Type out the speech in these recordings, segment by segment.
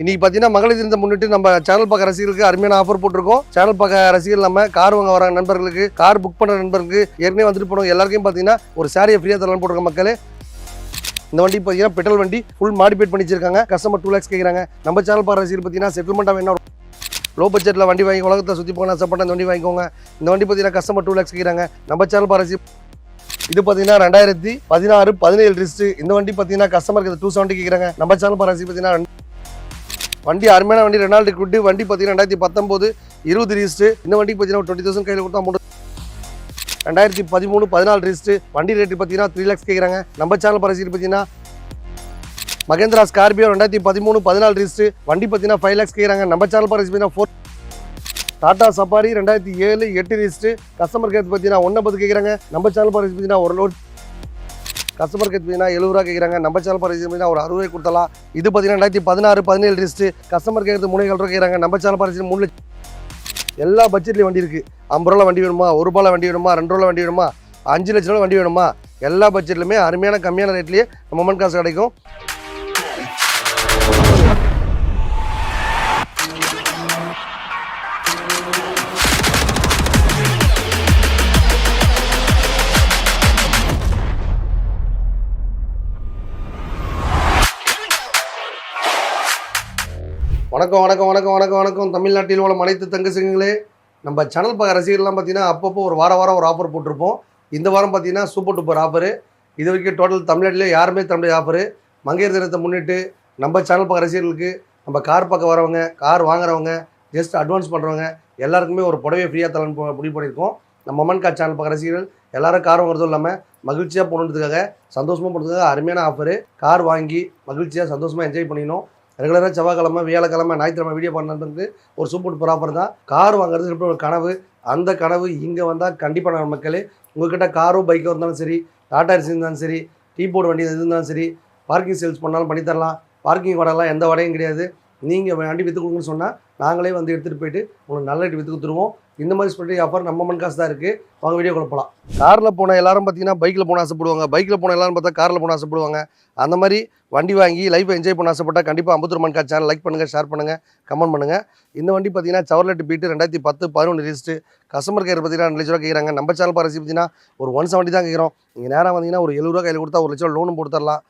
இன்னைக்கு பார்த்தீங்கன்னா மகளிர் தினத்தை முன்னிட்டு நம்ம சேனல் பார்க்க ரசிகர்களுக்கு அருமையான ஆஃபர் போட்டிருக்கோம். சேனல் பார்க்க ரசிகர்கள் நம்ம கார் வாங்க வர நண்பர்களுக்கு கார் புக் பண்ணுற நண்பர்களுக்கு ஏற்கனவே வந்துட்டு போனோம் எல்லாருக்கும் பார்த்தீங்கன்னா ஒரு சாரியை ஃப்ரீயாக தரலாம் போட்டிருக்க மக்களே. இந்த வண்டி பார்த்தீங்கன்னா பெட்ரோல் வண்டி ஃபுல் மாடிஃபைட் பண்ணி வச்சிருக்காங்க. கஸ்டமர் டூ லேக்ஸ் கேட்குறாங்க நம்ம சேனல் பார்க்க ரசிகர் பார்த்தீங்கன்னா செட்டில்மெண்ட்டாக வேணும் லோ பட்ஜெட்டில் வண்டி வாங்கி உலகத்தை சுற்றி போகணும் ஆசைப்பட்ட இந்த வண்டி வாங்கிக்கோங்க. இந்த வண்டி பார்த்தீங்கன்னா கஸ்டமர் டூ லேக்ஸ் கேட்குறாங்க நம்ம சேனல் பாரசி இது பார்த்தீங்கன்னா ரெண்டாயிரத்தி பதினாறு பதினேழு ரிஸ்ட்டு இந்த வண்டி பார்த்தீங்கன்னா கஸ்டமருக்கு டூ செவன்ட்டி கேட்குறாங்க நம்ம சேனல் பாரசி பார்த்தீங்கன்னா வண்டி அருமையான வண்டி ரெனால்டு குட்டு வண்டி பார்த்தீங்கன்னா ரெண்டாயிரத்தி பத்தொம்போது இருபது ரிஸ்ட் இந்த வண்டிக்கு பார்த்தீங்கன்னா டுவெண்ட்டி தௌசண்ட் கையில் கொடுத்தா அமௌண்ட் ரெண்டாயிரத்தி பதிமூணு பதினாலு ரிஸ்ட் வண்டி ரேட்டு பார்த்தீங்கன்னா த்ரீ லேக்ஸ் கேட்குறாங்க நம்ம சேனல் பாரசி பார்த்தீங்கன்னா மகேந்திரா ஸ்கார்பியோ ரெண்டாயிரத்தி பதிமூணு பதினாலு ரிஸ்ட் வண்டி பார்த்தீங்கன்னா ஃபைவ் லேக்ஸ் கேட்குறாங்க நம்ம சேனல் பரிசு பார்த்தீங்கன்னா ஃபோர் டாடா சஃபாரி ரெண்டாயிரத்தி ஏழு எட்டு ரிஸ்ட்டு கஸ்டமர் கேர் பார்த்தீங்கன்னா ஒன்றை பத்து கேட்குறாங்க நம்ம சேனல் பரிசு பார்த்தீங்கன்னா ஒரு லோட் கஸ்டமர் கேர் பார்த்தீங்கன்னா எழுபது ரூபா கேட்குறாங்க நம்ம சேனல் பாரசி பார்த்தீங்கன்னா ஒரு அறுபது கொடுத்தலாம். இது பார்த்தீங்கன்னா ரெண்டாயிரத்தி பதினாறு பதினேழு லிஸ்ட்டு கஸ்டமர் கேட்கறது மூணு ஏழு ரூபா கேட்குறாங்க நம்ம சேனல் பாரசி மூணு எல்லா பட்ஜெட்லேயும் வண்டி இருக்குது ஐம்பது ரூபா வண்டி வேணுமா? ஒரு ரூபாயில் வண்டி வேணுமா? ரெண்டு ரூபா வண்டி வேணுமா? அஞ்சு லட்ச ரூபா வண்டி வேணுமா? எல்லா பட்ஜெட்லையுமே அருமையான கம்மியான ரேட்லேயே நம்ம மொமெண்ட் காசு கிடைக்கும். வணக்கம் வணக்கம் வணக்கம் வணக்கம் வணக்கம். தமிழ்நாட்டில் உள்ள அனைத்து தங்க சிங்கங்களே நம்ம சேனல் பார்க்க ரசிகர்லாம் பார்த்தீங்கன்னா அப்பப்போ ஒரு வார வாரம் ஒரு ஆஃபர் போட்டிருப்போம். இந்த வாரம் பார்த்தீங்கன்னா சூப்பர் டூப்பர் ஆஃபரு இது வரைக்கும் டோட்டல் தமிழ்நாட்டிலே யாருமே தமிழ் ஆஃபரு மங்கையர் தினத்தை முன்னிட்டு நம்ம சேனல் பார்க்க ரசிகர்களுக்கு நம்ம கார் பக்கம் வரவங்க கார் வாங்குறவங்க ஜஸ்ட் அட்வான்ஸ் பண்ணுறவங்க எல்லாருக்குமே ஒரு புடவையை ஃப்ரீயாக தரலான்னு முடிவு பண்ணியிருக்கோம். நம்ம அம்மன் கார் சேனல் பக்க ரசிகர்கள் எல்லாரும் கார் வாங்குறதும் இல்லாமல் மகிழ்ச்சியாக போகணுன்றதுக்காக சந்தோஷமாக போகிறதுக்காக அருமையான ஆஃபரு கார் வாங்கி மகிழ்ச்சியாக சந்தோஷமாக என்ஜாய் பண்ணிக்கணும். ரெகுலராக செவ்வாய்க்கிழமை வியாழக்கிழமை ஞாயிற்றுக்கிழமை வீடியோ பண்ணுறதுக்கு ஒரு சூப்பர் ப்ராப்பர் தான். கார் வாங்குறது எப்படி ஒரு கனவு. அந்த கனவு இங்கே வந்தால் கண்டிப்பாக நம்ம மக்களே உங்கள்கிட்ட காரோ பைக்கோ இருந்தாலும் சரி டாடா ஏசி இருந்தாலும் சரி டீ போர்டு வண்டி இருந்தாலும் சரி பார்க்கிங் சேல்ஸ் பண்ணாலும் பண்ணித்தரலாம் பார்க்கிங் வாடகைலாம் எந்த வடையும் கிடையாது. நீங்கள் வண்டி விற்று கொடுங்கன்னு சொன்னால் நாங்களே வந்து எடுத்துகிட்டு போயிட்டு உங்களுக்கு நல்ல ரேட்டு விற்று கொடுத்துருவோம். இந்த மாதிரி ஸ்பெஷல் ஆஃபர் நம்ம மண் காசு தான் இருக்குது வாங்க வீடியோ குழப்பலாம் காரில் போன எல்லாரும் பார்த்தீங்கன்னா பைக்கில் போன ஆசைப்படுவாங்க. பைக்கில் போன எல்லாரும் பார்த்தா காரில் போன ஆசைப்படுவாங்க. அந்த மாதிரி வண்டி வாங்கி லைஃப்பை என்ஜாய் பண்ண ஆசைப்பட்டா கண்டிப்பாக அம்பத்தூர் மண் காசு சேனல் லைக் பண்ணுங்கள் ஷேர் பண்ணுங்கள் கமெண்ட் பண்ணுங்கள் இந்த வண்டி பார்த்தீங்கன்னா சவர்லெட் பீட்டு ரெண்டாயிரத்தி பத்து பதினொன்று ரிஜிஸ்ட்டு கஸ்டமர் கேர் பார்த்தீங்கன்னா ரெண்டு லட்ச ரூபா கேட்குறாங்க நம்ம சேனல் பாரசி பார்த்தீங்கன்னா ஒரு ஒன் செவன்ட்டி தான் கேட்குறோம் நீங்கள் நேராக வந்தீங்கன்னா ஒரு எழுபது ரூபா கையில் கொடுத்தா ஒரு லட்சம் லோனும் போட்டு தரலாம்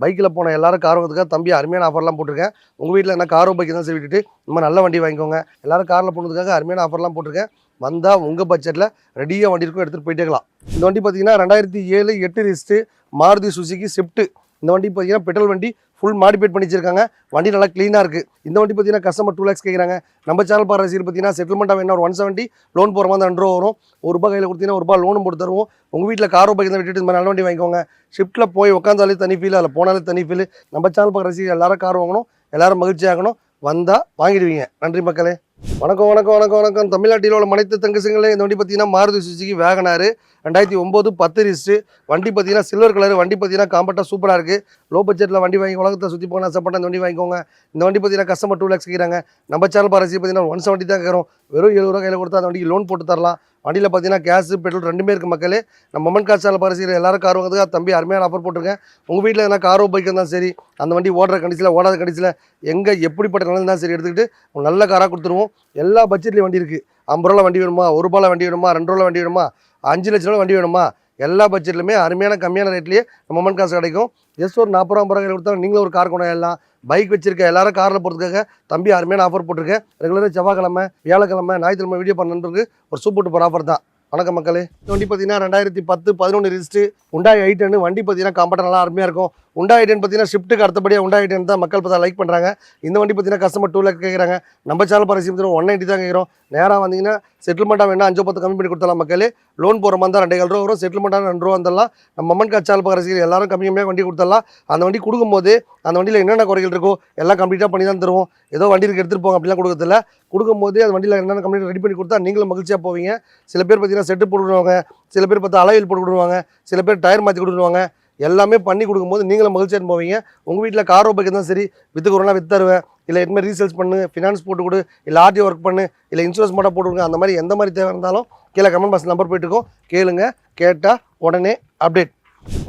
பைக்கில் போன எல்லாரும் கார் வாங்குறதுக்காக தம்பி அருமையான ஆஃபர்லாம் போட்டிருக்கேன். உங்கள் வீட்டில் என்ன காரோ பைக் தான் சரி விட்டுட்டு இந்த மாதிரி நல்ல வண்டி வாங்கிக்கோங்க. எல்லாரும் காரில் போனதுக்காக அருமையான ஆஃபர்லாம் போட்டிருக்கேன். வந்தால் உங்கள் பட்ஜெட்டில் ரெடியாக வண்டி இருக்கும் எடுத்துகிட்டு போயிட்டேக்கலாம் இந்த வண்டி பார்த்தீங்கன்னா ரெண்டாயிரத்தி ஏழு எட்டு ரிஸ்ட்டு மாருதி சுசுகி ஸ்விஃப்ட்டு இந்த வண்டி பார்த்தீங்கன்னா பெட்ரோல் வண்டி ஃபுல் மாடிஃபைட் பண்ணி வச்சிருக்காங்க. வண்டி நல்லா க்ளீனாக இருக்குது இந்த வண்டி பார்த்தீங்கன்னா கஸ்டமர் டூ லேக்ஸ் கேட்குறாங்க நம்ம சேனல் பாரு ரசிகர் பார்த்தீங்கன்னா செட்டில்மெண்ட்டாக வேணும் ஒரு ஒன் செவன்ட்டி லோன் போகிற மாதிரி ரெண்டு ரூபா வரும். ஒரு ரூபாய் கையில் கொடுத்தீங்கன்னா ஒரு ரூபாய் லோனும் போட்டு தருவோம். உங்கள் வீட்டில் காரோ பைக் தான் விட்டுட்டு இந்த மாதிரி நல்ல வண்டி வாங்கிக்கோங்க. ஷிஃப்ட்டில் போய் உட்காந்தாலே தனி ஃபீல் அதில் போனாலே தனி ஃபீல் நம்ம சேனல் பார்க்குற ரசிகர் எல்லாரும் கார் வாங்கணும். எல்லாரும் மகிழ்ச்சியாகணும் வந்தால் வாங்கிடுவீங்க. நன்றி மக்களே. வணக்கம் வணக்கம் வணக்கம் வணக்கம். தமிழ்நாட்டில் உள்ள மனைத்து தங்கசங்களே இந்த வண்டி பார்த்தீங்கன்னா மாருதி சுசுகி வேகனாரு. ரெண்டாயிரத்தி ஒம்பது பத்து ரிஸ்ட்டு வண்டி பார்த்தீங்கன்னா சில்வர் கலர் வண்டி பார்த்தீங்கன்னா காம்பட்டாக சூப்பராக இருக்குது லோ பட்ஜெட்டில் வண்டி வாங்கி உலகத்தை சுற்றி போன ஆசைப்பட்ட இந்த வண்டி வாங்கிக்கோங்க. இந்த வண்டி பார்த்தீங்கன்னா கஸ்டமர் டூ லேக்ஸ் கேட்குறாங்க நம்ம சேனல் பாரசி பார்த்தீங்கன்னா ஒன் செவன்ட்டி தான் கேட்குறோம் வெறும் எழுபது ரூபா கையில் கொடுத்தா அந்த வண்டிக்கு லோன் போட்டு தரலாம். வண்டியில் பார்த்தீங்கன்னா கேஸ் பெட்ரோல் ரெண்டுமே இருக்குது மக்களே. நம்ம மொமெண்ட் கார் சேனல் பாரசி எல்லாரும் கார் வாங்குறதுக்காக தம்பி அருமையான ஆஃபர் போட்டிருக்கேன். உங்கள் வீட்டில் எதனா காரோ பைக் இருந்தாலும் சரி அந்த வண்டி ஓடுற கண்டிஷனில் ஓடாத கண்டிஷனில் எங்கே எப்படிப்பட்ட நிலம் தான் சரி எடுத்துக்கிட்டு நல்ல காராக கொடுத்துருவோம். எல்லா பட்ஜெட்லேயும் வண்டி இருக்குது ஐம்பது ரூபா வண்டி வேணுமா? ஒரு ரூபாயில் வண்டி வேணுமா? ரெண்டு ரூபா வண்டி வேணுமா? அஞ்சு லட்ச ரூபா வண்டி வேணுமா? எல்லா பட்ஜெட்லையுமே அருமையான கம்மியான ரேட்லேயே நம்ம மொமெண்ட் காசு கிடைக்கும். ஜஸ்ட் ஒரு நாற்பது ரூபா ரூபாய் கொடுத்தா நீங்களும் ஒரு கார் கொண்டு எல்லாம் பைக் வச்சிருக்க எல்லாரும் காரில் போகிறதுக்காக தம்பி அருமையான ஆஃபர் போட்டிருக்கேன். ரெகுலராக செவ்வாய்க்கிழமை வியாழக்கிழமை ஞாயிற்றுக்கிழமை வீடியோ பண்ணுறதுக்கு ஒரு சூப்பர் டூப்பர் ஆஃபர் தான். வணக்கம் மக்களே. வண்டி பார்த்தீங்கன்னா ரெண்டாயிரத்தி பத்து பதினொன்று ரிஜிஸ்ட்டு உண்டாய் ஐட்டன்னு வண்டி பார்த்தீங்கன்னா காம்பட்டர் நல்லா அருமையாக இருக்கும். உண்டாயிட்டேன்னு பார்த்தீங்கன்னா ஷிஃப்ட்டுக்கு அடுத்தபடியாக உண்டா தான் மக்கள் பார்த்தா லைக் பண்ணுறாங்க இந்த வண்டி பார்த்தீங்கன்னா கஸ்டமர் டூ லேக் கேட்குறாங்க நம்ம சேனல் பாரசி பார்த்தீங்கன்னா ஒன் நைன்ட்டி தான் கேட்குறோம் நேராக வந்தீங்கன்னா செட்டில்மெண்ட்டாக வேணா அஞ்சு பத்து கம்மி பண்ணி கொடுத்தலாம் மக்களே. லோன் போகிற மாதிரி தான் ரெண்டு ரூபா வரும். செட்டில்மெண்ட்டாக ரெண்டு ரூபா வந்துடலாம். நம்ம அம்மன் காய்ச்சால் பாரசி எல்லாரும் கம்மி கம்மியாக வண்டி கொடுத்துடலாம். அந்த வண்டி கொடுக்கும்போது அந்த வண்டியில் என்னென்ன குறைகள் இருக்கோ எல்லாம் கம்ப்ளீட்டாக பண்ணி தான் தருவோம். ஏதோ வண்டி இருக்கு எடுத்துகிட்டு போங்க அப்படிலாம் கொடுக்கறதில்ல. கொடுக்கும்போது அந்த வண்டியில் என்னென்ன கம்ப்ளீட் ரெடி பண்ணி கொடுத்தா நீங்களும் மகிழ்ச்சியாக போவீங்க. சில பேர் பார்த்தீங்கன்னா செட்டு போட்டு விடுவாங்க சில பேர் பார்த்தா அலையில் போட்டு விடுவாங்க சில பேர் டயர் மாற்றி கொடுத்துருவாங்க எல்லாமே பண்ணி கொடுக்கும்போது நீங்களும் மகிழ்ச்சியாக போவீங்க. உங்கள் வீட்டில் காரோ பைக் தான் சரி வித்து கொரோனா வித்து தருவேன். இல்லை எதுமாதிரி ரீசேல்ஸ் பண்ணு ஃபினான்ஸ் போட்டு கொடு இல்லை ஆர்டி ஒர்க் பண்ணு இல்லை இன்சூரன்ஸ் மட்டும் போட்டு கொடுங்க. அந்த மாதிரி எந்த மாதிரி தேவை இருந்தாலும் கீழே கமெண்ட் பாக்ஸ் நம்பர் போயிட்டுருக்கோம் கேளுங்க கேட்டால் உடனே அப்டேட்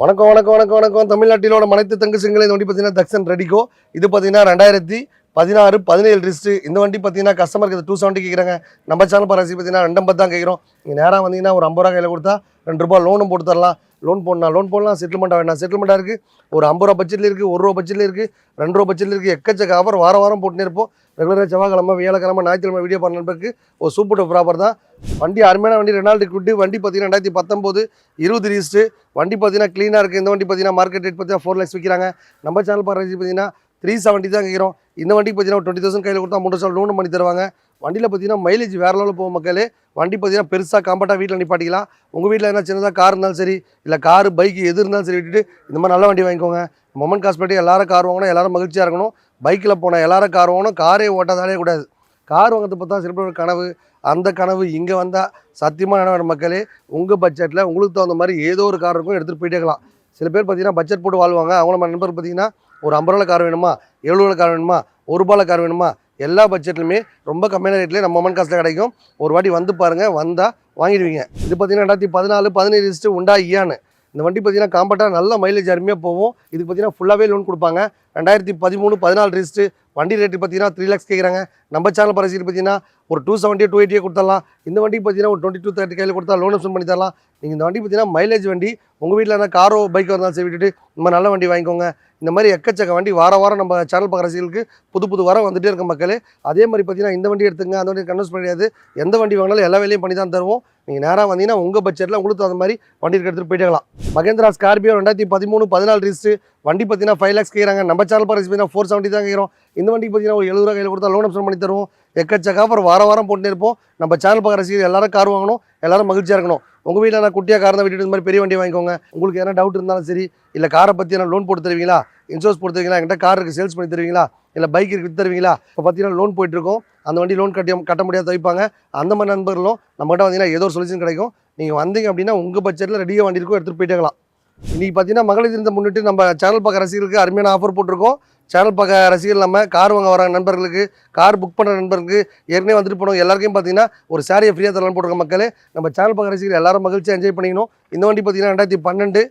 வணக்கம் வணக்கம் வணக்கம் வணக்கம். தமிழ்நாட்டிலோட மனைத்து தங்கச்சிங்களை இந்த பார்த்தீங்கன்னா தக்ஷன் ரெடிகோ இது பார்த்தீங்கன்னா ரெண்டாயிரத்தி பதினாறு பதினேழு ரிஸ்ட்டு இந்த வண்டி பார்த்தீங்கன்னா கஸ்டமருக்கு டூ செவன்ட்டி கேட்குறாங்க. நம்ம சேனல் பராசி பார்த்தீங்கன்னா ரெண்டம்பது தான் கேட்குறோம். நீங்கள் நேராக வந்தீங்கன்னா ஒரு ஐம்பது ரூபா கையில் கொடுத்தா ரெண்டு ரூபா லோனும் போட்டு தரலாம். லோன் போடலாம். லோன் போடலாம். செட்டில்மெண்ட்டாக வேணாம் செட்டில்மெண்ட்டாக இருக்குது ஒரு ஐம்பது ரூபா பட்ஜெட்டில் இருக்குது ஒரு ரூபா பட்ஜெட்டில் இருக்குது ரெண்டு ரூபா பட்ஜெட்டில் இருக்குது எக்கச்சக்க ஆஃபர் வாரம் வாரம் போட்டுனே இருப்போம். ரெகுலராக செவ்வாய்க்கிழமை வியாழக்கிழமை ஞாயிற்றுக்கிழமை வீடியோ பண்ணுறதுக்கு ஒரு சூப்பர் ப்ராப்பர் தான். வண்டி அருமையான வண்டி. ரெனால்டு குட்டு வண்டி பார்த்தீங்கன்னா ரெண்டாயிரத்தி பத்தொம்போது இருபது ரீஸ்ட்டு வண்டி பார்த்தீங்கன்னா க்ளீனாக இருக்குது இந்த வண்டி பார்த்தீங்கன்னா மார்க்கெட் ரேட் பார்த்தீங்கன்னா ஃபோர் லேக்ஸ் விற்கிறாங்க. நம்ம சேனல் பாருங்க பார்த்தீங்கன்னா த்ரீ செவன்ட்டி தான் கேட்குறோம். இந்த வண்டிக்கு பார்த்தீங்கன்னா டுவெண்ட்டி தௌசண்ட் கையில் கொடுத்தா மூணு வருஷம் லோன் பண்ணி தருவாங்க. வண்டியில் பார்த்தீங்கன்னா மைலேஜ் வேறு லெவலில் போகும் மக்களே. வண்டி பார்த்தீங்கன்னா பெருசாக காம்பாக்டாக வீட்டில் நிப்பாட்டிக்கலாம். உங்கள் வீட்டில் என்ன சின்னதாக கார் இருந்தாலும் சரி இல்லை கார் பைக் எது இருந்தாலும் சரி விட்டுட்டு இந்த மாதிரி நல்ல வண்டி வாங்கிக்கோங்க. மொமன் காஸ்பேட்டி எல்லாரும் கார் வாங்கணும் எல்லாரும் மகிழ்ச்சியாக இருக்கணும். பைக்கில் போனால் எல்லாரும் கார் வாங்கணும் காரே ஓட்டாதாலே கூடாது. கார் வாங்கிறது பார்த்தா சில பேர் கனவு. அந்த கனவு இங்கே வந்தால் சத்தியமாக நினைவு மக்களே. உங்கள் பட்ஜெட்டில் உங்களுக்கு தகுந்த மாதிரி ஏதோ ஒரு கார் இருக்கும் எடுத்துகிட்டு போயிட்டே இருக்கலாம். சில பேர் பார்த்தீங்கன்னா பட்ஜெட் போட்டு வாழ்வாங்க. அவங்க நம்ம நண்பர் பார்த்தீங்கன்னா ஒரு ஐம்பது ரூபாய் கார் வேணுமா? எழுபது கார் வேணுமா? ஒரு ரூபாயில் கார் வேணுமா? எல்லா பட்ஜெட்லையுமே ரொம்ப கம்மியான ரேட்லேயே நம்ம அம்மன் காசில் கிடைக்கும். ஒரு வாட்டி வந்து பாருங்கள் வந்தால் வாங்கிடுவீங்க. இது பார்த்தீங்கன்னா ரெண்டாயிரத்தி பதினாலு பதினேழு லிஸ்ட்டு உண்டா ஐயான்னு இந்த வண்டி பார்த்தீங்கன்னா காம்பேக்டாக நல்ல மைலேஜ் அருமையாக போகும். இதுக்கு பார்த்தீங்கன்னா ஃபுல்லாகவே லோன் கொடுப்பாங்க. ரெண்டாயிரத்தி பதிமூணு பதினாலு ரிஸ்ட்டு வண்டி ரேட்டு பார்த்தீங்கன்னா த்ரீ லேக்ஸ் கேட்குறாங்க நம்ம சேனல் பரிசீலி பார்த்தீங்கன்னா ஒரு டூ செவன்ட்டி டூ எயிட்டியே கொடுத்துடலாம். இந்த வண்டி பார்த்தீங்கன்னா ஒரு டுவெண்ட்டி டூ தேர்ட்டி கையில் கொடுத்தா லோன் ஆப்ஷன் பண்ணி தரலாம். நீங்கள் இந்த வண்டி பார்த்தீங்கன்னா மைலேஜ் வண்டி உங்கள் வீட்டில் என்ன காரோ பைக்கோ இருந்தாலும் சரி விட்டுட்டு நம்ம நல்ல வண்டி வாங்கிக்கோங்க. இந்த மாதிரி எக்கச்சக்க வண்டி வார வாரம் நம்ம சேனல் பார்க்குற ரசிகர்களுக்கு புது புது வாரம் வந்துகிட்டே இருக்க மக்களே. அதே மாதிரி பார்த்தீங்கன்னா இந்த வண்டி எடுத்துங்க அந்த வண்டி கன்வெஸ்ட் பண்ணியாது எந்த வண்டி வாங்கினாலும் எல்லா வேலையும் பண்ணி தான் தருவோம். நீங்கள் நேராக வந்தீங்கன்னா உங்கள் பட்ஜெட்டில் உங்களுக்கு அந்த மாதிரி வண்டி எடுத்துகிட்டு போயிட்டே மகேந்திரா ஸ்கார்பியோ ரெண்டாயிரத்தி பதிமூணு பதினாலு ரிஸ்ட்டு வண்டி பார்த்தீங்கன்னா ஃபைவ் லேக்ஸ் கேட்குறாங்க நம்ம சேனல் பார்க்குற பார்த்தீங்கன்னா ஃபோர் செவன்ட்டி தான் கேட்குறோம் இந்த வண்டி பார்த்தீங்கன்னா ஒரு எழுபது ரூபா கையில் கொடுத்தா லோன் ஆப்ஷன் பண்ணி தருவோம். எக்கச்சக்க ஆஃபர் வார வாரம் போட்டுனே இருப்போம். நம்ம சேனல் பார்க்குற ரசிகர் எல்லாரும் கார் வாங்கணும். எல்லாரும் மகிழ்ச்சியாக இருக்கணும். உங்கள் வீட்டில் நான் குட்டியாக கார் தான் விட்டுட்டு இந்த மாதிரி பெரிய வண்டி வாங்கிக்கோங்க. உங்களுக்கு எதனா டவுட் இருந்தாலும் சரி இல்லை காரை பற்றி என்ன லோன் போட்டு தருவீங்களா? இன்சூரன்ஸ் போட்டு தருவீங்களா? என்கிட்ட கார் இருக்குது சேல்ஸ் பண்ணி தருவீங்களா? இல்லை பைக் இருக்கு வித்து தருவீங்களா? இப்போ பார்த்தீங்கன்னா லோன் போயிட்டுருக்கோம். அந்த வண்டி லோன் கட்டி கட்ட முடியாது தவிப்பாங்க. அந்த மாதிரி நண்பர்களும் நம்மகிட்ட வந்தீங்கன்னா ஏதோ ஒரு சொல்யூஷன் கிடைக்கும். நீங்கள் வந்தீங்க அப்படின்னா உங்கள் பட்ஜெட்டில் ரெடியாக வண்டி இருக்கும் எடுத்துகிட்டு போயிட்டேங்களாம் இருக்கலாம். இன்றைக்கி பார்த்தீங்கன்னா மகளிர் தினத்தை முன்னிட்டு நம்ம சேனல் பார்க்க ரசிகர்களுக்கு அருமையான ஆஃபர் போட்டிருக்கோம். சேனல் பார்க்க ரசிகர்கள் நம்ம கார் வாங்க வர நண்பர்களுக்கு கார் புக் பண்ணுற நண்பர்களுக்கு ஏற்கனவே வந்துட்டு போனோம் எல்லாருக்கும் பார்த்தீங்கன்னா ஒரு சாரியை ஃப்ரீயாக தரலாம்னு போட்டிருக்க மக்களே நம்ம சேனல் பார்க்க ரசிகர்கள் எல்லாரும் மகிழ்ச்சியாக என்ஜாய் பண்ணிக்கணும். இந்த வண்டி பார்த்தீங்கன்னா ரெண்டாயிரத்தி பன்னெண்டு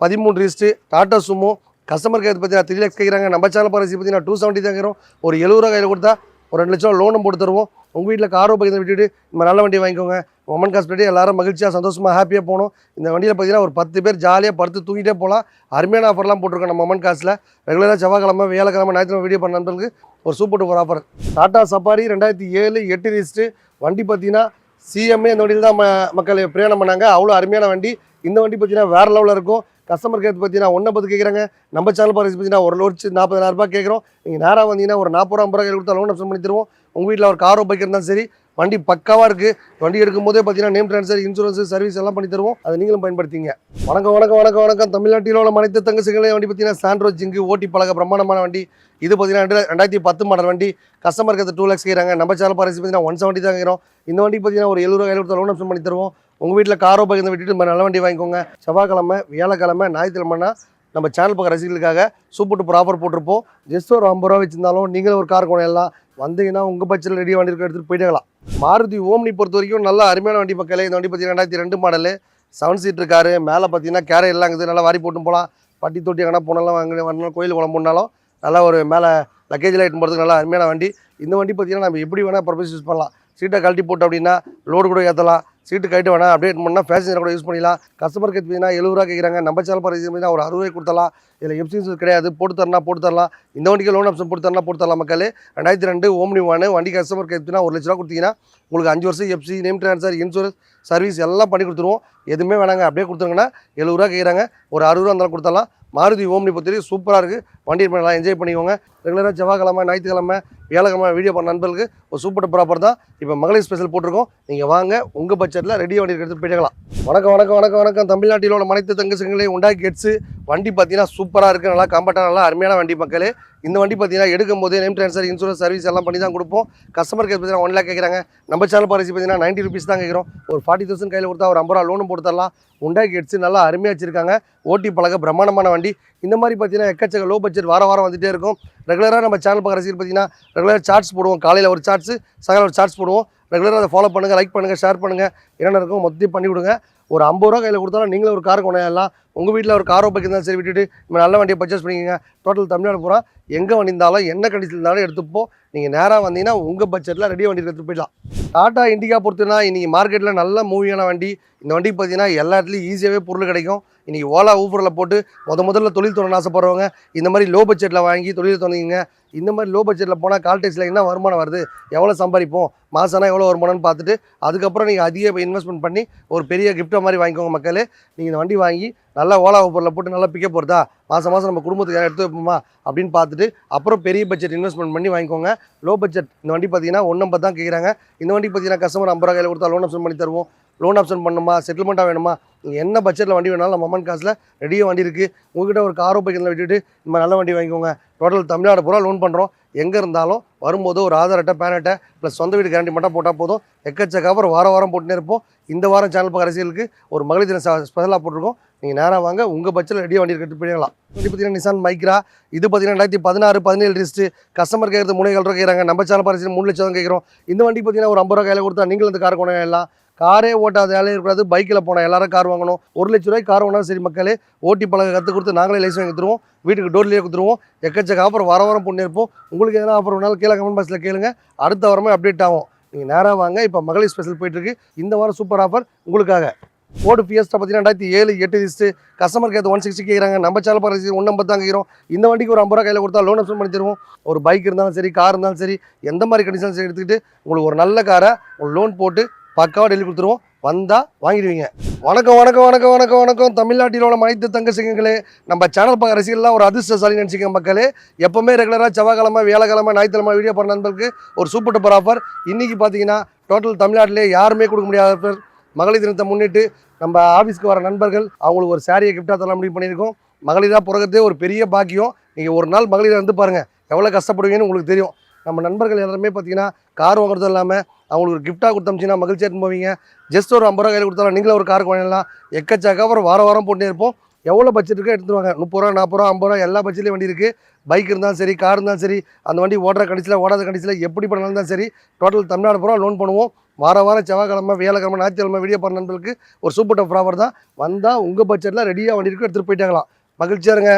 பதிமூணு wrist Tata Sumo customer care பார்த்தீங்கன்னா த்ரீ லேக்ஸ் கேட்குறாங்க நம்ம சேனல் பார்க்க பார்த்தீங்கன்னா டூ செவன்ட்டி தான் ஒரு எழுபது ரூபா கையில் கொடுத்தா ஒரு ரெண்டு லட்சம் லோனும் போட்டு தருவோம். உங்கள் வீட்டில் காரோ பக்கத்தில் விட்டுட்டு நம்ம நல்ல வண்டி வாங்கிக்கோங்க. உமன் காஸ்மெட்டி எல்லாரும் மகிழ்ச்சியாக சந்தோஷமாக ஹாப்பியாக போகணும். இந்த வண்டியில் பார்த்தீங்கன்னா ஒரு பத்து பேர் ஜாலியாக படுத்து தூங்கிட்டே போகலாம். அருமையான ஆஃபர்லாம் போட்டிருக்கோம் நம்ம உமன் காசில் ரெகுலராக செவ்வாய்க்கிழமை வியாழக்கிழமை ஞாயிற்றுக்கிழமை வீடியோ பண்ண நண்பர்களுக்கு ஒரு super duper offer Tata Safari ரெண்டாயிரத்தி ஏழு எட்டு ரிஸ்ட்டு வண்டி பார்த்தீங்கன்னா சிஎம்ஏ இந்த வண்டியில் தான் ம மக்கள் பிரயாணம் பண்ணாங்க. அவ்வளோ அருமையான வண்டி. இந்த வண்டி பார்த்தீங்கன்னா வேறு லெவலில் இருக்கும். கஸ்டமர் கேர் பார்த்தீங்கன்னா ஒன்றை பத்து கேட்குறாங்க நம்ம சேனல் பாரிஸ் பார்த்தீங்கன்னா ஒரு லட்சம் நாற்பதாயிரம் ரூபாய் கேட்குறோம் நீங்கள் நேராக வந்தீங்கன்னா ஒரு நாற்பது ரூபா ஐம்பது ரூபாய் கொடுத்தா லோன் ஆப்ஷன் பண்ணி தருவோம். உங்கள் வீட்டில் ஒரு காரோ பைக் இருந்தாலும் சரி வண்டி பக்காவாக இருக்குது வண்டி எடுக்கும்போதே பார்த்தீங்கன்னா நேம் ட்ரான்ஸ்ஃபர் இன்சூரன்ஸ் சர்வீஸ் எல்லாம் பண்ணி தருவோம். அதை நீங்களும் பயன்படுத்திங்க. வணக்கம் வணக்கம் வணக்கம் வணக்கம். தமிழ்நாட்டில் உள்ள அனைத்து சிங்கள வண்டி பார்த்தீங்கன்னா சாண்ட்ரோ ஜிங்கு ஓட்டி பழக பிரமாண்டமான வண்டி. இது பார்த்தீங்கன்னா ரெண்டு- ரெண்டாயிரத்தி பத்து மாடல் வண்டி. கஸ்டமர் அது டூ லேக்ஸ் கேட்குறாங்க நம்ம சேனல் பாரிஸ் பார்த்தீங்கன்னா ஒன் செவன்ட்டி தான் கேட்குறோம் இந்த வண்டி பார்த்தீங்கன்னா ஒரு எழுபது ரூபாய் கொடுத்தா லோன் ஆப்ஷன் பண்ணி தருவோம். உங்கள் வீட்டில் காரோ பகிர்ந்து விட்டுட்டு நம்ம நல்ல வண்டி வாங்கிக்கோங்க. செவ்வாய்க்கிழமை வியாழக்கிழமை ஞாயிற்றுக்கிழமைனா நம்ம சேனல் பக்கம் ரசிகர்களுக்காக சூப்பர் ப்ராப்பர் போட்டிருப்போம். ஜஸ்ட் ஒரு ஐம்பது ரூபா வச்சிருந்தாலும் நீங்களும் ஒரு கார் கொண்டு எல்லாம் வந்தீங்கன்னா உங்கள் பட்சத்தில் ரெடி வண்டி இருக்க எடுத்துகிட்டு போயிட்டேங்களா மாருதி ஓம்னி பொறுத்த வரைக்கும் நல்லா அருமையான வண்டி பக்கம் இந்த வண்டி பார்த்தீங்கன்னா ரெண்டாயிரத்தி ரெண்டு மாடலு செவன் சீட் இருக்காரு. மேலே பார்த்தீங்கன்னா கேரை எல்லாம் இருக்குது. நல்லா வாரி போட்டு போகலாம் பட்டி தொட்டி எங்கன்னா போனாலும் வாங்க வரணும் கோயில் குளம் போனாலும் நல்லா ஒரு மேலே லக்கேஜில் லைட் போகிறதுக்கு நல்லா அருமையான வண்டி. இந்த வண்டி பார்த்தீங்கன்னா நம்ம எப்படி வேணால் பர்பஸ் யூஸ் பண்ணலாம். சீட்டை கழட்டி போட்டு அப்படின்னா லோடு கூட ஏற்றலாம் சீட்டு கழட்டி வேணால் அப்டேட் பண்ணால் பேசஞ்சர் கூட யூஸ் பண்ணிக்கலாம் கஸ்டமர் கேட் பார்த்தீங்கன்னா எழுபது ரூபா கேட்குறாங்க நம்ம சேனல் பரிசு பார்த்தீங்கன்னா ஒரு அறுபது கொடுத்தலாம் இதில் எஃப்சின்ஸ் கிடையாது. போட்டு தரலாம் போட்டு தரலாம். இந்த வண்டிக்கு லோன் ஆப்ஷன் போட்டு தரலாம் போட்டு தரலாம் மக்கள். ரெண்டாயிரத்தி ரெண்டு ஓம்னி வானு வண்டி கஸ்டமர் கேட்குனா ஒரு லட்ச ரூபா கொடுத்தீங்கன்னா உங்களுக்கு அஞ்சு வருஷம் FC name transfer insurance service எல்லாம் பண்ணி கொடுத்துருவோம். எதுவுமே வேணாங்க. அப்படியே கொடுத்துருங்கன்னா எழுபது ரூபா கேட்குறாங்க ஒரு அறுபது ரூபா இருந்தாலும் கொடுத்தலாம் மாருதி ஓம்னி பொறுத்தவரைக்கும் சூப்பராக இருக்குது வண்டி பண்ணலாம். என்ஜாய் பண்ணிக்கோங்க. ரெகுலராக செவ்வாய்க்கிழமை ஞாயிற்றுக்கிழமை வியாழக்கிழமை வீடியோ பண்ண நண்பர்களுக்கு ஒரு சூப்பர் ப்ராப்பர் தான். இப்போ மகளிர் ஸ்பெஷல் போட்டிருக்கோம். நீங்கள் வாங்க உங்கள் பட்ஜெட்டில் ரெடி வண்டி எடுத்துகிட்டு போயிடலாம். வணக்கம் வணக்கம் வணக்கம் வணக்கம். தமிழ்நாட்டில் உள்ள அனைத்து தங்கச்சங்களையும் உண்டாக்கி கெட்ஸு வண்டி பார்த்தீங்கன்னா சூப்பராக இருக்குது நல்லா கம்ஃபர்ட்டாக நல்லா அருமையான வண்டி மக்களே. இந்த வண்டி பார்த்தீங்கன்னா எடுக்கும் போது நேம் ட்ரான்ஸ்ஃபர் இன்சூரன்ஸ் சர்வீஸ் எல்லாம் பண்ணி தான் கொடுப்போம். கஸ்டமர் கேஸ் பார்த்தீங்கன்னா ஒன் லேக் கேட்குறாங்க நம்ம சேனல் பாரிசி பார்த்தீங்கன்னா நைன்ட்டி ருபீஸ் தான் கேட்குறோம் ஒரு ஃபார்ட்டி தௌசண்ட் கையில் கொடுத்தா ஒரு ஐம்பது ரூபா லோனும் போட்டு தரலாம் உண்டாக்கி கெட்ஸு நல்லா அருமையாக வச்சிருக்காங்க. ஓட்டி பழக பிரம்மாண்டமான வண்டி. இந்த மாதிரி பார்த்தீங்கன்னா எக்கச்சக்க லோ பட்ஜெட் வார வாரம் வந்துட்டே இருக்கும். ரெகுலராக நம்ம சேனல் பார்க்குற ரசிகர் பார்த்தீங்கன்னா ரெகுலராக சார்ட்ஸ் போடுவோம். காலையில் ஒரு சார்ட்ஸ் சாயங்காலம் ஒரு சார்ட்ஸ் போடுவோம். ரெகுலராக அதை ஃபாலோ பண்ணுங்கள் லைக் பண்ணுங்கள் ஷேர் பண்ணுங்கள் என்னென்ன இருக்கும் மொத்தத்தையும் பண்ணி கொடுங்க. ஒரு ஐம்பது ரூபா கையில் கொடுத்தாலும் நீங்களும் ஒரு கார் கொண்டாடலாம் உங்கள் வீட்டில் ஒரு காரோ பைக் இருந்தாலும் சரி விட்டுட்டு நம்ம நல்ல வண்டியை பர்ச்சேஸ் பண்ணிக்கோங்க. டோட்டல் தமிழ்நாடு பூரா எங்கே வண்டி இருந்தாலும் என்ன கண்டிஷன் இருந்தாலும் எடுத்துப்போம். நீங்கள் நேராக வந்தீங்கன்னா உங்கள் பட்ஜெட்டில் ரெடி வண்டி எடுத்துகிட்டு போயிடலாம். டாட்டா இண்டிகா பொறுத்துனா இன்றைக்கி மார்க்கெட்டில் நல்ல மூவியான வண்டி. இந்த வண்டி பார்த்தீங்கன்னா எல்லா இடத்துலையும் ஈஸியாகவே பொருள் கிடைக்கும். இன்றைக்கி ஓலா ஊபரில் போட்டு முத முதல்ல தொழில் தொடங்க ஆசைப்படுறவங்க இந்த மாதிரி லோ பட்ஜெட்டில் வாங்கி தொழில் தொடங்கிங்க இந்த மாதிரி லோ பட்ஜெட்டில் போனால் கால் டேக்ஸில் என்ன வருமானம் வருது? எவ்வளோ சம்பாதிப்போம்? மாதம்னா எவ்வளோ வருமானம்னு பார்த்துட்டு அதுக்கப்புறம் நீங்கள் அதிக இன்வெஸ்ட்மெண்ட் பண்ணி ஒரு பெரிய கிஃப்ட்டை மாதிரி வாங்கிக்கோங்க மக்களே. நீங்கள் இந்த வண்டி வாங்கி நல்லா ஓலா ஊபரில் போட்டு நல்லா பிக்கப் போகிறதா மாதம் மாதம் நம்ம குடும்பத்துக்கு எடுத்து வைப்போமா? அப்படின்னு பார்த்துட்டு அப்புறம் பெரிய பட்ஜெட் இன்வெஸ்ட்மெண்ட் பண்ணி வாங்கிக்கோங்க. லோ பட்ஜெட் இந்த வண்டி பார்த்தீங்கன்னா ஒன்றம்பது தான் கேட்குறாங்க இந்த வண்டி பார்த்தீங்கன்னா கஸ்டமர் ஐம்பது ரூபா கையில் கொடுத்தா லோன் ஆப்ஷன் பண்ணி தருவோம். லோன் ஆப்ஷன் பண்ணுமா? செட்டில்மெண்ட்டாக வேணுமா? நீங்கள் என்ன பட்ஜெட்டில் வண்டி வேணாலும் நம்ம அம்மன் காசில் ரெடியாக வண்டி இருக்குது உங்ககிட்ட ஒரு காரோ பைக்கில் விட்டுட்டு நம்ம நல்ல வண்டி வாங்கிக்கோங்க. டோட்டல் தமிழ்நாடு பூரா லோன் பண்ணுறோம் எங்கே இருந்தாலும் வரும்போது ஒரு ஆதார் அட்டை பேன் அட்டை ப்ளஸ் சொந்த வீடு கேரண்டி மட்டும் போட்டால் போதும். எக்கச்சக்க அவர் வாரம் வாரம் போட்டுனே இருப்போம். இந்த வாரம் சேனல் பார்க்க அரசியலுக்கு ஒரு மகளிர் தின ஸ்பெஷலாக போட்டிருக்கோம். நீங்கள் நேராக வாங்க. உங்கள் பட்சத்தில் ரெடியாக வண்டி எடுத்து போயிடலாம் இது பார்த்தீங்கன்னா நிசான் மைக்ரா இது பார்த்தீங்கன்னா ரெண்டாயிரத்தி பதினாறு பதினேழு லிஸ்ட்டு கஸ்டமர் கேட்கறது மூணு ரூபா கேட்குறாங்க நம்ம சேனல் பார்த்து மூணு லட்சம் தான் கேட்குறோம் இந்த வண்டி பார்த்தீங்கன்னா ஒரு ஐம்பது ரூபா கையில் கொடுத்தா நீங்களும் இந்த கார் கொண்டு எல்லாம் காரே ஓட்டாத வேலையும் இருக்கக்கூடாது பைக்கில் போனால் எல்லாரும் கார் வாங்கணும். ஒரு லட்ச ரூபாய் கார் வாங்கினா சரி மக்களே ஓட்டி பழக கற்றுக் கொடுத்து நாங்களே லைசன்ஸ் வாங்கி தருவோம். வீட்டுக்கு டோர்லேயே கொடுத்துருவோம் எக்கச்சக்க ஆஃபர் வர வாரம் பொண்ணு இருப்போம். உங்களுக்கு எதனா ஆஃபர் வேணாலும் கீழே கமெண்ட் பாக்ஸில் கேளுங்க. அடுத்த வாரமே அப்டேட் ஆகும். நீங்கள் நேராக வாங்க. இப்போ மகளிர் ஸ்பெஷல் போயிட்டுருக்கு இந்த வாரம் சூப்பர் ஆஃபர் உங்களுக்காக. ஓடு ஃபியஸ்டா பார்த்தீங்கன்னா ரெண்டாயிரத்தி ஏழு எட்டு லிஸ்ட்டு கஸ்டமர் கேத்து ஒன் சிக்ஸ்டி கேட்குறாங்க நம்ம சேனல் பார்த்து ஒன் ஐம்பது தான் கேட்குறோம் இந்த வண்டிக்கு ஒரு ஐம்பது ரூபா கையில் கொடுத்தா லோன் அப்சன் பண்ணி தருவோம். ஒரு பைக் இருந்தாலும் சரி கார் இருந்தாலும் சரி எந்த மாதிரி கண்டிஷன் சரி எடுத்துக்கிட்டு உங்களுக்கு ஒரு நல்ல காரை ஒரு லோன் போட்டு பக்காவாக டெலிவரி கொடுத்துருவோம். வந்தால் வாங்கிடுவீங்க. வணக்கம் வணக்கம் வணக்கம் வணக்கம் வணக்கம். தமிழ்நாட்டில் உள்ள மனைத்து தங்க சிங்கங்களே நம்ம சேனல் பார்க்க ரசிகர்லாம் ஒரு அதிர்ஷ்டசாலி நினச்சிக்க மக்களே. எப்போவுமே ரெகுலராக செவ்வாய்க்கிழமை வியாழக்கிழமை ஞாயிற்றுக்கிழமை வீடியோ பண்ண நண்பர்களுக்கு ஒரு சூப்பர் டூப்பர் ஆஃபர் இன்றைக்கி பார்த்தீங்கன்னா டோட்டல் தமிழ்நாட்டிலே யாருமே கொடுக்க முடியாத ஆஃபர் மகளிர் தினத்தை முன்னிட்டு நம்ம ஆஃபீஸ்க்கு வர நண்பர்கள் அவங்களுக்கு ஒரு சாரியை கிஃப்டாக தரலாம் முடிவு பண்ணியிருக்கோம். மகளிராக பிறகுறதே ஒரு பெரிய பாக்கியம். நீங்கள் ஒரு நாள் மகளிரை வந்து பாருங்கள் எவ்வளோ கஷ்டப்படுவீங்கன்னு உங்களுக்கு தெரியும். நம்ம நண்பர்கள் எல்லாருமே பார்த்தீங்கன்னா கார் வாங்குறதும் இல்லாமல் அவங்களுக்கு ஒரு கிஃப்ட்டாக கொடுத்தோம்ச்சின்னா மகிழ்ச்சியாக போவீங்க. ஜஸ்ட் ஒரு ஐம்பது ரூபா கையில் கொடுத்தாலும் நீங்களும் ஒரு கார் வாங்கிடலாம். எக்கச்சக்க அப்புறம் வாரம் வாரம் போட்டே இருப்போம். எவ்வளோ பட்ஜெட் இருக்கோ எடுத்துருவாங்க. முப்பது ரூபா நாற்பது ரூபா ஐம்பது ரூபா எல்லா பட்ஜெட்லேயும் வண்டி இருக்குது பைக் இருந்தாலும் சரி கார் இருந்தாலும் சரி அந்த வண்டி ஓடுற கண்டிச்சில் ஓடாத கண்டிச்சில் எப்படி பண்ணாலும் தான் சரி. டோட்டல் தமிழ்நாடு பூரா லோன் பண்ணுவோம். வார வாரம் செவ்வாய்க்கிழமை வியாழக்கிழமை ஞாயிற்றுக்கிழமை வீடியோ பண்ண நண்பர்களுக்கு ஒரு சூப்பர் டப் ஆஃபர் தான். வந்தால் உங்கள் பட்ஜெட்டில் ரெடியாக வண்டி இருக்கு எடுத்துகிட்டு போயிட்டாங்களாம். மகிழ்ச்சியாக இருங்க.